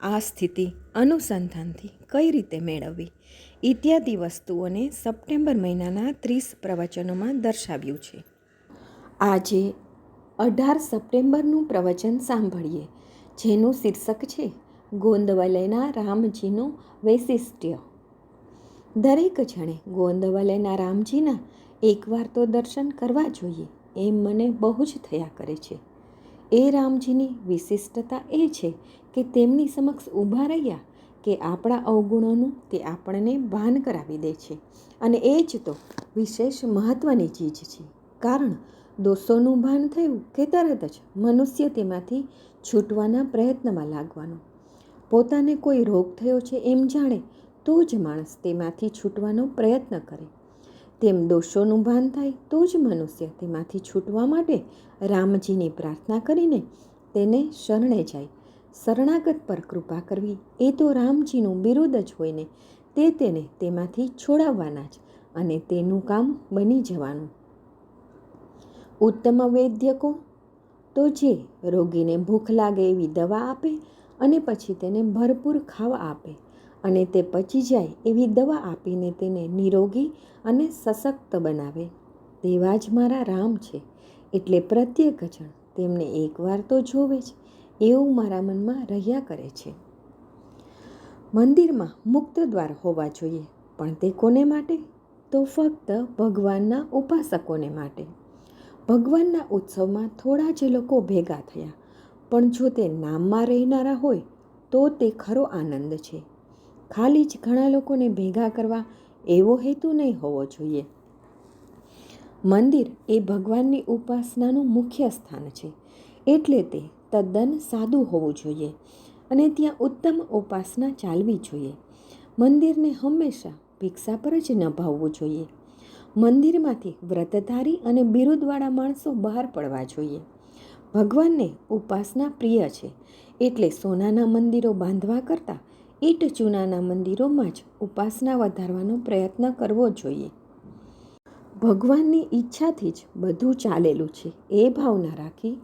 આ સ્થિતિ અનુસંધાનથી કઈ રીતે મેળવવી? ઇત્યાદિ વસ્તુઓને સપ્ટેમ્બર મહિનાના ત્રીસ પ્રવચનોમાં દર્શાવ્યું છે. આજે અઢાર સપ્ટેમ્બરનું પ્રવચન સાંભળીએ, જેનું શીર્ષક છે ગોંદવલયના રામજીનું વૈશિષ્ટ્ય. દરેક જણે ગોંદવલયના રામજીના એકવાર તો દર્શન કરવા જોઈએ, એમ મને બહુ જ થયા કરે છે. એ રામજીની વિશિષ્ટતા એ છે કે તેમની સમક્ષ ઊભા રહ્યા કે આપણા અવગુણોનું તે આપણને ભાન કરાવી દે છે. અને એ જ તો વિશેષ મહત્ત્વની ચીજ છે. કારણ દોષોનું ભાન થયું કે તરત જ મનુષ્ય તેમાંથી છૂટવાના પ્રયત્નમાં લાગવાનો. પોતાને કોઈ રોગ થયો છે એમ જાણે તો જ માણસ તેમાંથી છૂટવાનો પ્રયત્ન કરે. તેમ દોષોનું ભાન થાય તો જ મનુષ્ય તેમાંથી છૂટવા માટે રામજીની પ્રાર્થના કરીને તેને શરણે જાય. શરણાગત પર કૃપા કરવી એ તો રામજીનું બિરુદ જ હોય ને, તે તેને તેમાંથી છોડાવવાના જ અને તેનું કામ બની જવાનું. ઉત્તમ વૈદ્ય કોણ તો જે રોગીને ભૂખ લાગે એવી દવા આપે અને પછી તેને ભરપૂર ખાવા આપે અને તે પચી જાય એવી દવા આપીને તેને નિરોગી અને સશક્ત બનાવે. તેવા જ મારા રામ છે, એટલે પ્રત્યેક જણ તેમને એકવાર તો જોવે જ એવું મારા મનમાં રહ્યા કરે છે. મંદિરમાં મુક્ત દ્વાર હોવા જોઈએ, પણ તે કોને માટે? તો ફક્ત ભગવાનના ઉપાસકોને માટે. ભગવાનના ઉત્સવમાં થોડા જ લોકો ભેગા થયા, પણ જો તે નામમાં રહેનારા હોય, તો તે ખરો આનંદ છે. ખાલી જ ઘણા લોકોને ભેગા કરવા એવો હેતુ નહીં હોવો જોઈએ. મંદિર એ ભગવાનની ઉપાસનાનું મુખ્ય સ્થાન છે. એટલે તે તદ્દન સાદું હોવું જોઈએ અને ત્યાં ઉત્તમ ઉપાસના ચાલવી જોઈએ. મંદિરને હંમેશા ભિક્ષા પર જ નભાવવું જોઈએ. મંદિરમાંથી વ્રતધારી અને બિરુદવાળા માણસો બહાર પડવા જોઈએ. ભગવાનને ઉપાસના પ્રિય છે. એટલે સોનાના મંદિરો બાંધવા કરતાં ઈટ ચૂનાના મંદિરોમાં જ ઉપાસના વધારવાનો પ્રયત્ન કરવો જોઈએ. ભગવાનની ઈચ્છાથી જ બધું ચાલેલું છે. એ ભાવના રાખી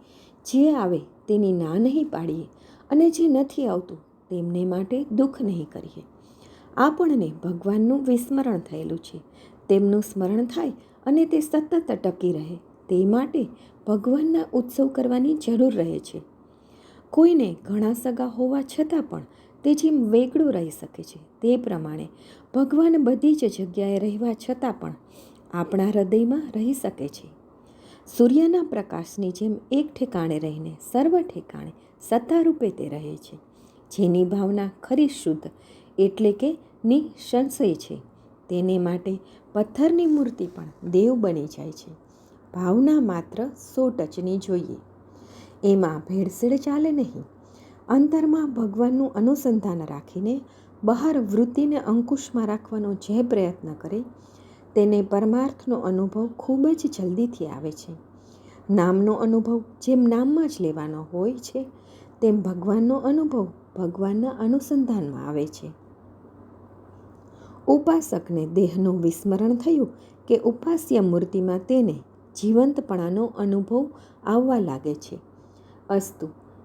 જે આવે તેની ના નહીં પાડીએ અને જે નથી આવતું તેમને માટે દુઃખ નહીં કરીએ. આપણને ભગવાનનું વિસ્મરણ થયેલું છે. તેમનું સ્મરણ થાય અને તે સતત ટકી રહે તે માટે ભગવાનના ઉત્સવ કરવાની જરૂર રહે છે. કોઈને ઘણા સગા હોવા છતાં પણ તે જેમ વેગળું રહી શકે છે, તે પ્રમાણે ભગવાન બધી જ જગ્યાએ રહેવા છતાં પણ આપણા હૃદયમાં રહી શકે છે. સૂર્યના પ્રકાશની જેમ એક ઠેકાણે રહીને સર્વ ઠેકાણે સત્તારૂપે તે રહે છે. જેની ભાવના ખરી શુદ્ધ એટલે કે નિસંશય છે. તેને માટે પથ્થરની મૂર્તિ પણ દેવ બની જાય છે. ભાવના માત્ર સો ટચની જોઈએ. એમાં ભેળસેળ ચાલે નહીં. અંતરમાં ભગવાનનું અનુસંધાન રાખીને બહાર વૃત્તિને અંકુશમાં રાખવાનો જે પ્રયત્ન કરે, તેને પરમાર્થનો અનુભવ ખૂબ જ જલ્દીથી આવે છે. નામનો અનુભવ જેમ નામમાં જ લેવાનો હોય છે, તેમ ભગવાનનો અનુભવ ભગવાનના અનુસંધાનમાં આવે છે. ઉપાસકને દેહનું વિસ્મરણ થયું કે ઉપાસ્ય મૂર્તિમાં તેને જીવંતપણાનો અનુભવ આવવા લાગે છે. અસ્તુ